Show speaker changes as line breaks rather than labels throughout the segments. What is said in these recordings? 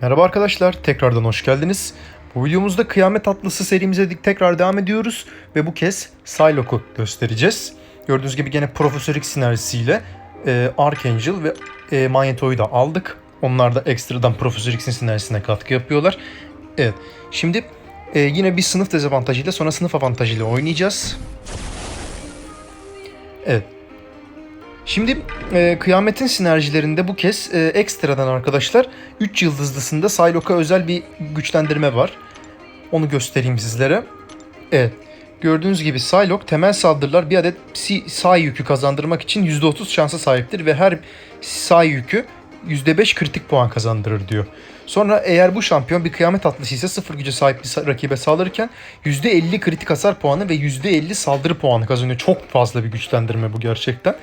Merhaba arkadaşlar, tekrardan hoş geldiniz. Bu videomuzda Kıyamet Atlısı serimize tekrar devam ediyoruz ve bu kez Psylocke'u göstereceğiz. Gördüğünüz gibi gene Profesör X sinerjisiyle e, Archangel ve e, Magneto'yu da aldık. Onlar da ekstradan Profesör X'in sinerjisine katkı yapıyorlar. Evet, şimdi e, yine bir sınıf dezavantajıyla sonra sınıf avantajıyla oynayacağız. Evet, Şimdi e, kıyametin sinerjilerinde bu kez e, ekstradan arkadaşlar 3 yıldızlısında Psylocke'a özel bir güçlendirme var. Onu göstereyim sizlere. Evet. Gördüğünüz gibi Psylocke temel saldırılar bir adet psi, yükü kazandırmak için %30 şansa sahiptir ve her psi yükü %5 kritik puan kazandırır diyor. Sonra eğer bu şampiyon bir kıyamet atlısı ise sıfır güce sahip bir rakibe saldırırken %50 kritik hasar puanı ve %50 saldırı puanı kazanıyor. Çok fazla bir güçlendirme bu gerçekten.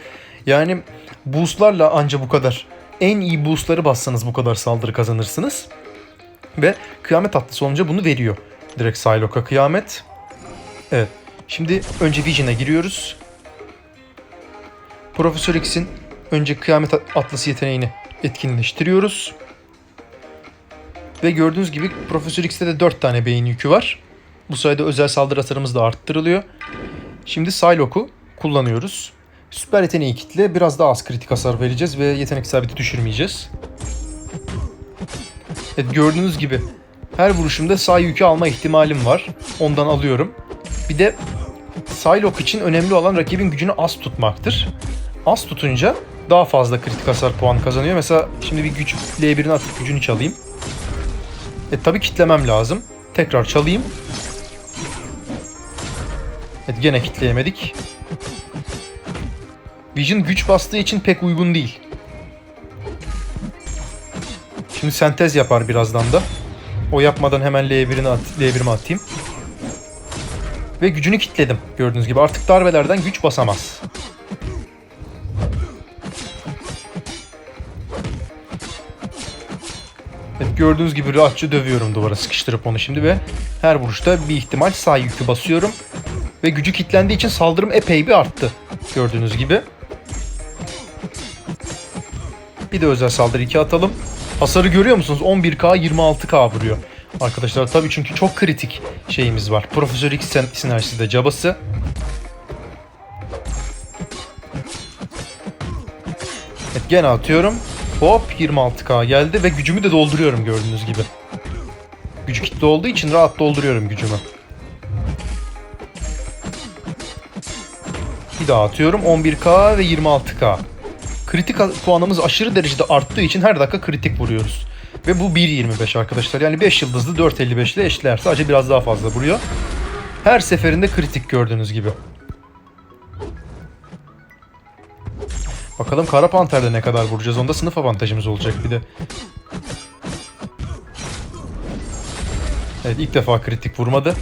Yani boostlarla anca bu kadar en iyi boostları bassanız bu kadar saldırı kazanırsınız. Ve kıyamet atlısı olunca bunu veriyor. Direkt Psylocke'a kıyamet. Evet. Şimdi önce Vision'a giriyoruz. Profesör X'in önce kıyamet atlısı yeteneğini etkinleştiriyoruz. Ve gördüğünüz gibi Profesör X'te de 4 tane beyin yükü var. Bu sayede özel saldırı hasarımız da arttırılıyor. Şimdi Psylocke'u kullanıyoruz. Süper yeteneği kitle biraz daha az kritik hasar vereceğiz ve yetenek sabiti düşürmeyeceğiz. Evet gördüğünüz gibi her vuruşumda sağ yükü alma ihtimalim var. Ondan alıyorum. Bir de Psylocke için önemli olan rakibin gücünü az tutmaktır. Az tutunca daha fazla kritik hasar puanı kazanıyor. Mesela şimdi bir güç L1'ini atıp gücünü çalayım. E tabi kitlemem lazım. Tekrar çalayım. Evet gene kitleyemedik. Vision güç bastığı için pek uygun değil. Şimdi sentez yapar birazdan da. O yapmadan hemen L1'ini at, L1'imi atayım. Ve gücünü kitledim. Gördüğünüz gibi artık darbelerden güç basamaz. Evet, gördüğünüz gibi rahatça dövüyorum duvara sıkıştırıp onu şimdi ve her vuruşta bir ihtimal sağ yükü basıyorum. Ve gücü kitlendiği için saldırım epey bir arttı. Gördüğünüz gibi. Bir de özel saldırı 2 atalım. Hasarı görüyor musunuz? 11k 26k vuruyor. Arkadaşlar tabii çünkü çok kritik şeyimiz var. Profesör X sinerjisi de cabası. Evet gene atıyorum. Hop 26k geldi ve gücümü de dolduruyorum gördüğünüz gibi. Gücü kitle olduğu için rahat dolduruyorum gücümü. Bir daha atıyorum 11k ve 26k. Kritik puanımız aşırı derecede arttığı için her dakika kritik vuruyoruz. Ve bu 1.25 arkadaşlar. Yani 5 yıldızlı 4.55 ile eşdeğer. Sadece biraz daha fazla vuruyor. Her seferinde kritik gördüğünüz gibi. Bakalım Kara Panter'de ne kadar vuracağız. Onda sınıf avantajımız olacak bir de. Evet ilk defa kritik vurmadı.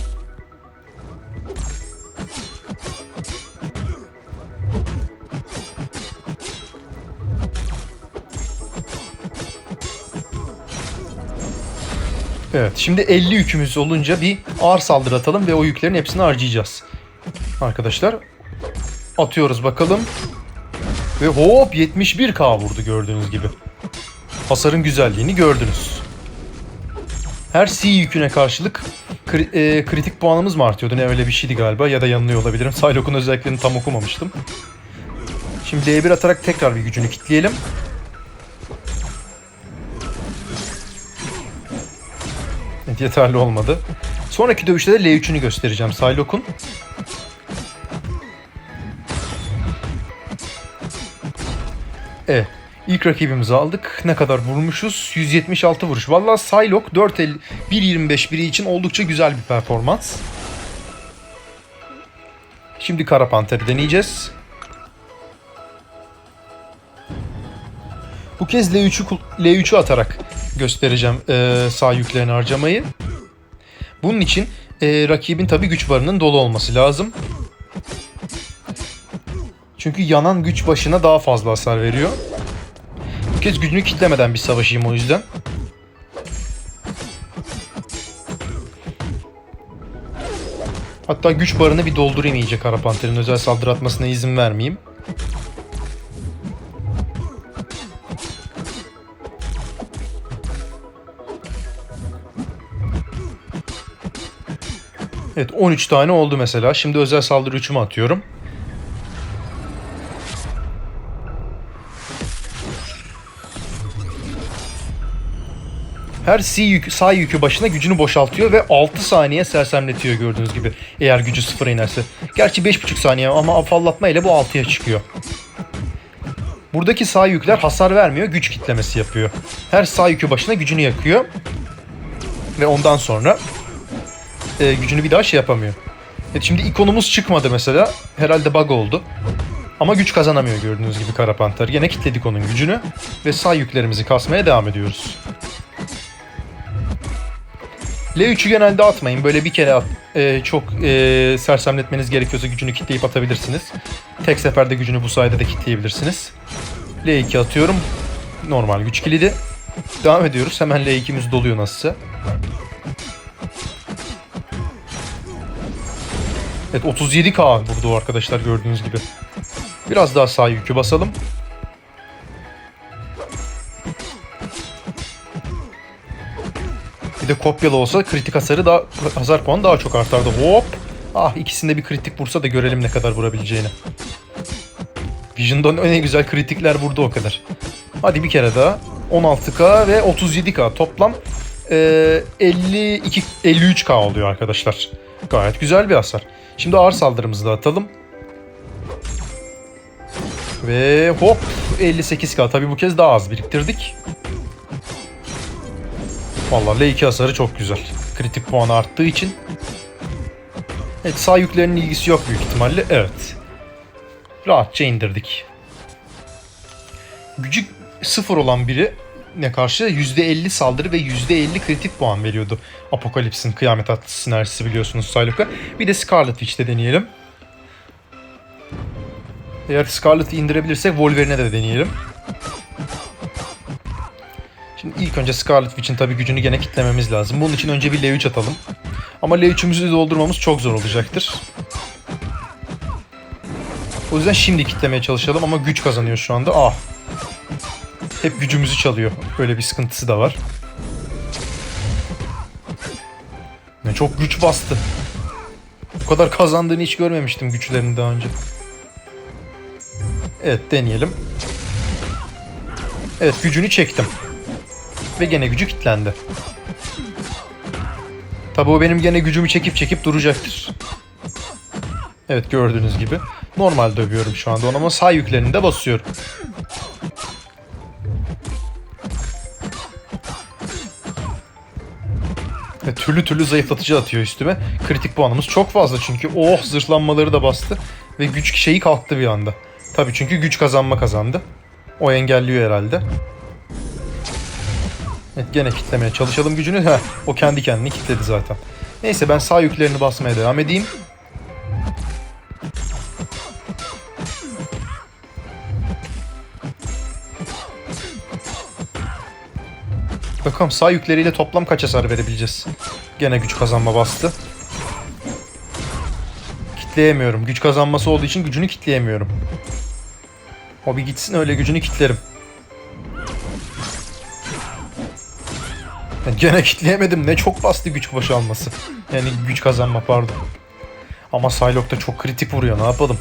Evet şimdi 50 yükümüz olunca bir ağır saldırı atalım ve o yüklerin hepsini harcayacağız. Arkadaşlar atıyoruz bakalım. Ve hop 71k vurdu gördüğünüz gibi. Hasarın güzelliğini gördünüz. Her C yüküne karşılık kri- e, kritik puanımız mı artıyordu? Ne öyle bir şeydi galiba ya da yanılıyor olabilirim. Psylocke'un özelliklerini tam okumamıştım. Şimdi L1 atarak tekrar bir gücünü kitleyelim. Yeterli olmadı. Sonraki dövüşte de L3'ünü göstereceğim Psylocke'un. Evet. İlk rakibimizi aldık. Ne kadar vurmuşuz? 176 vuruş. Vallahi Psylocke 4.50 1.25 biri için oldukça güzel bir performans. Şimdi Kara Panter'i deneyeceğiz. Bu kez L3'ü kul- L3'ü atarak göstereceğim eee, sağ yüklerini harcamayı. Bunun için eee, rakibin tabi güç barının dolu olması lazım. Çünkü yanan güç başına daha fazla hasar veriyor. Bu kez gücünü kitlemeden bir savaşayım o yüzden. Hatta güç barını bir doldurayım iyice Kara özel saldırı atmasına izin vermeyeyim. Evet 13 tane oldu mesela. Şimdi özel saldırı 3'ümü atıyorum. Her C yük, sağ yükü başına gücünü boşaltıyor ve 6 saniye sersemletiyor gördüğünüz gibi. Eğer gücü sıfıra inerse. Gerçi 5,5 saniye ama afallatma ile bu 6'ya çıkıyor. Buradaki sağ yükler hasar vermiyor, güç kitlemesi yapıyor. Her sağ yükü başına gücünü yakıyor. Ve ondan sonra e, gücünü bir daha şey yapamıyor. Evet şimdi ikonumuz çıkmadı mesela. Herhalde bug oldu. Ama güç kazanamıyor gördüğünüz gibi Kara Panter. Yine kilitledik onun gücünü. Ve sağ yüklerimizi kasmaya devam ediyoruz. L3'ü genelde atmayın. Böyle bir kere at, e, çok e, sersemletmeniz gerekiyorsa gücünü kitleyip atabilirsiniz. Tek seferde gücünü bu sayede de kitleyebilirsiniz. L2 atıyorum. Normal güç kilidi. Devam ediyoruz. Hemen L2'miz doluyor nasılsa. Evet 37k vurdu arkadaşlar gördüğünüz gibi. Biraz daha sağ yükü basalım. Bir de kopyalı olsa kritik hasarı daha hasar puanı daha çok artardı. Hop. Ah ikisinde bir kritik vursa da görelim ne kadar vurabileceğini. Vision'dan ne güzel kritikler vurdu o kadar. Hadi bir kere daha. 16k ve 37k toplam e, 52 53k oluyor arkadaşlar. Gayet güzel bir hasar. Şimdi ağır saldırımızı da atalım. Ve hop 58k. Tabi bu kez daha az biriktirdik. Vallahi L2 hasarı çok güzel. Kritik puanı arttığı için. Evet sağ yüklerinin ilgisi yok büyük ihtimalle. Evet. Rahatça indirdik. Gücü sıfır olan biri ne karşı %50 saldırı ve %50 kritik puan veriyordu. Apokalips'in kıyamet atlısı sinerjisi biliyorsunuz Psylocke'a. Bir de Scarlet Witch'te deneyelim. Eğer Scarlet'ı indirebilirsek Wolverine'e de deneyelim. Şimdi ilk önce Scarlet Witch'in tabii gücünü gene kitlememiz lazım. Bunun için önce bir L3 atalım. Ama L3'ümüzü doldurmamız çok zor olacaktır. O yüzden şimdi kitlemeye çalışalım ama güç kazanıyor şu anda. Ah. Hep gücümüzü çalıyor. Böyle bir sıkıntısı da var. Ne çok güç bastı. Bu kadar kazandığını hiç görmemiştim güçlerini daha önce. Evet deneyelim. Evet gücünü çektim. Ve gene gücü kilitlendi. Tabi o benim gene gücümü çekip çekip duracaktır. Evet gördüğünüz gibi. Normal dövüyorum şu anda onu ama sağ yüklerini de basıyorum. Ve türlü türlü zayıflatıcı atıyor üstüme. Kritik puanımız çok fazla çünkü. Oh zırhlanmaları da bastı. Ve güç şeyi kalktı bir anda. Tabii çünkü güç kazanma kazandı. O engelliyor herhalde. Evet gene kitlemeye çalışalım gücünü. Heh, o kendi kendini kitledi zaten. Neyse ben sağ yüklerini basmaya devam edeyim. Bakalım sağ yükleriyle toplam kaç hasar verebileceğiz. Gene güç kazanma bastı. Kitleyemiyorum. Güç kazanması olduğu için gücünü kitleyemiyorum. O bir gitsin öyle gücünü kitlerim. Yani gene kitleyemedim. Ne çok bastı güç boşalması. Yani güç kazanma pardon. Ama Psylocke da çok kritik vuruyor. Ne yapalım?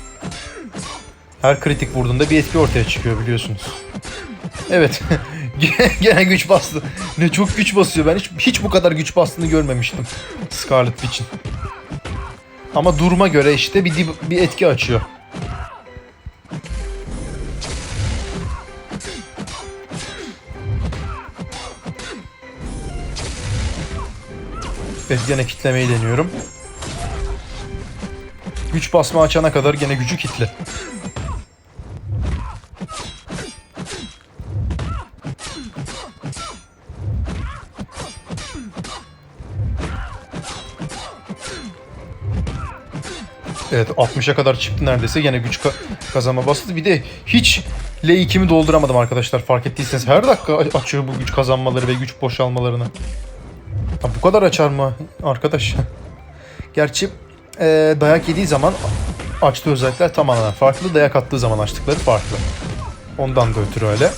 Her kritik vurduğunda bir etki ortaya çıkıyor biliyorsunuz. Evet. gene güç bastı. Ne çok güç basıyor. Ben hiç, hiç bu kadar güç bastığını görmemiştim. Scarlet Witch'in. Ama duruma göre işte bir, bir etki açıyor. Evet gene kitlemeyi deniyorum. Güç basma açana kadar gene gücü kitle. Evet 60'a kadar çıktı neredeyse. Gene güç ka- kazanma bastı. Bir de hiç L2'mi dolduramadım arkadaşlar fark ettiyseniz. Her dakika açıyor bu güç kazanmaları ve güç boşalmalarını. Ya bu kadar açar mı arkadaş? Gerçi e, dayak yediği zaman açtığı özellikler tamamen farklı. Dayak attığı zaman açtıkları farklı. Ondan da ötürü öyle.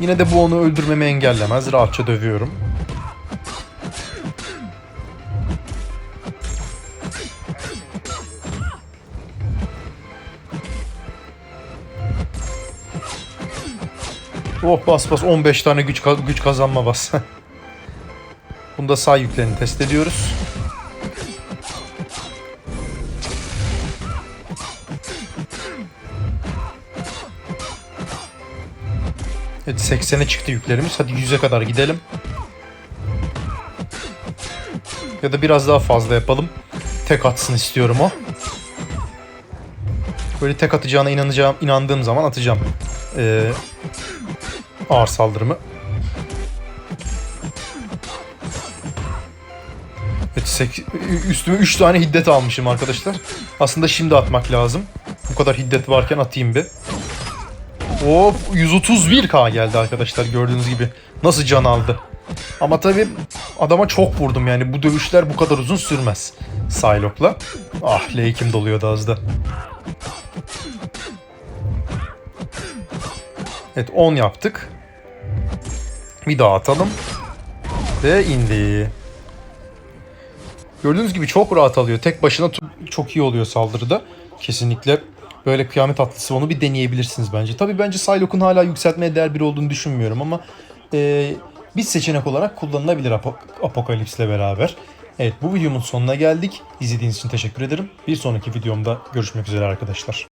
Yine de bu onu öldürmemi engellemez. Rahatça dövüyorum. Oh bas bas 15 tane güç güç kazanma bas. Bunda sağ yüklerini test ediyoruz. Evet 80'e çıktı yüklerimiz. Hadi 100'e kadar gidelim. Ya da biraz daha fazla yapalım. Tek atsın istiyorum o. Böyle tek atacağına inanacağım, inandığım zaman atacağım. Ee, ağır saldırımı. Evet, sek- üstüme 3 tane hiddet almışım arkadaşlar. Aslında şimdi atmak lazım. Bu kadar hiddet varken atayım bir. Hop 131k geldi arkadaşlar gördüğünüz gibi. Nasıl can aldı. Ama tabi adama çok vurdum yani bu dövüşler bu kadar uzun sürmez. Psylocke'la. Ah L2'm doluyordu az da. Evet 10 yaptık. Bir daha atalım. Ve indi. Gördüğünüz gibi çok rahat alıyor. Tek başına çok iyi oluyor saldırıda. Kesinlikle böyle kıyamet atlısı onu bir deneyebilirsiniz bence. Tabii bence Psylocke'un hala yükseltmeye değer biri olduğunu düşünmüyorum ama e, bir seçenek olarak kullanılabilir Apo- Apokalips'le beraber. Evet bu videomun sonuna geldik. İzlediğiniz için teşekkür ederim. Bir sonraki videomda görüşmek üzere arkadaşlar.